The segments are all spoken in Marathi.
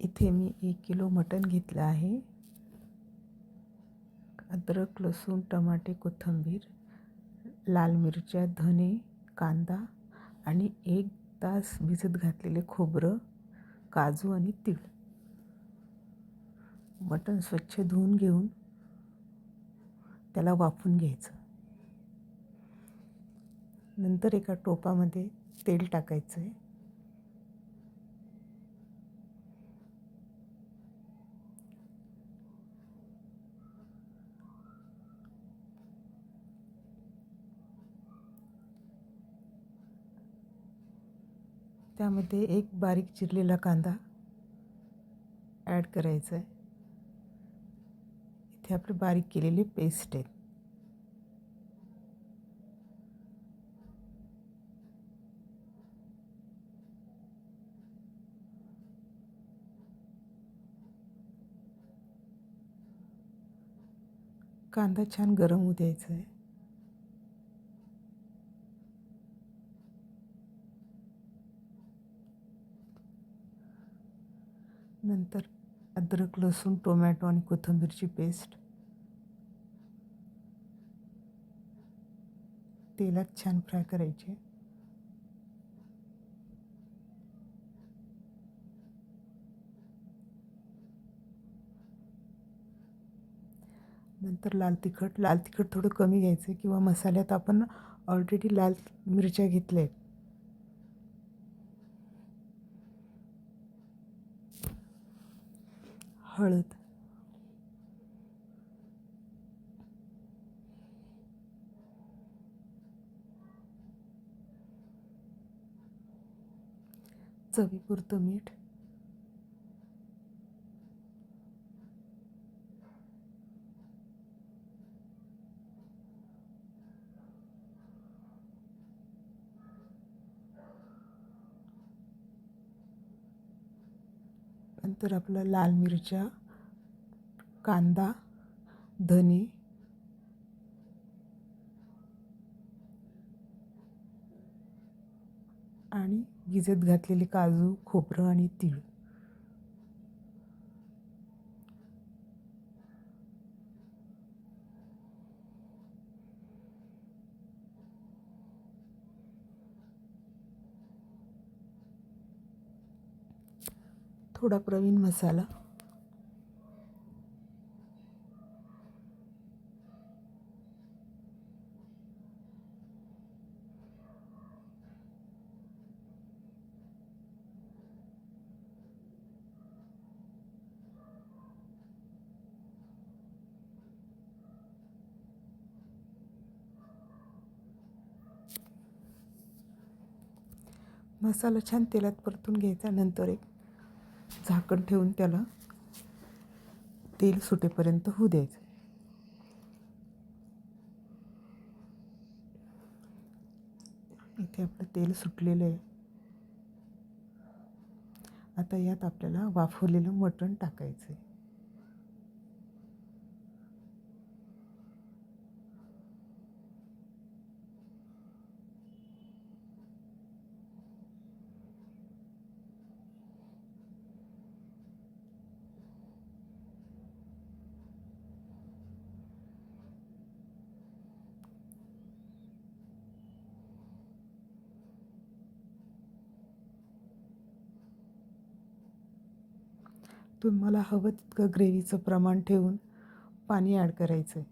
इथे मी एक किलो मटण घेतलं आहे. अद्रक लसूण टमाटे कोथिंबीर लाल मिरच्या धने कांदा आणि एक तास भिजत घातलेले खोबरं काजू आणि तीळ. मटण स्वच्छ धुवून घेऊन त्याला वाफून घ्यायचं. नंतर एका टोपामध्ये तेल टाकायचं आहे त्यामध्ये एक बारीक चिरलेला कांदा ॲड करायचा आहे. इथे आपली बारीक केलेली पेस्ट आहे. कांदा छान गरम होऊ द्यायचा आहे. नंतर अद्रक लसूण टोमॅटो आणि कोथिंबीरची पेस्ट. तेलात छान फ्राय करायचे. नंतर लाल तिखट. लाल तिखट थोडं कमी घ्यायचं किंवा मसाल्यात आपण ऑलरेडी लाल मिरच्या घेतल्या आहेत हळद. चवीपुरतं मीठ. नंतर आपलं लाल मिरच्या कांदा धने आणि गिजत घातलेले काजू खोबरं आणि तीळ. थोडा प्रवीण मसाला. मसाला छान तेलात परतून घ्यायचा नंतर एक झाकण ठेवून त्याला तेल सुटेपर्यंत होऊ द्यायचं. इथे आपलं तेल सुटलेलं आहे. आता यात आपल्याला वाफवलेलं मटण टाकायचं आहे तुम्हाला हवं तितकं ग्रेव्हीचं प्रमाण ठेवून पाणी ॲड करायचं आहे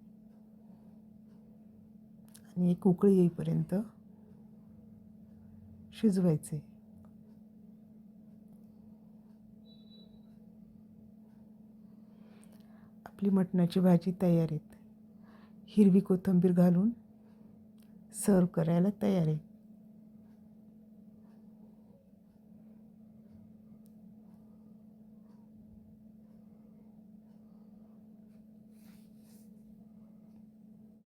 आणि एक उकळी येईपर्यंत शिजवायचे आपली मटणाची भाजी तयार आहेत हिरवी कोथिंबीर घालून सर्व करायला तयार आहे.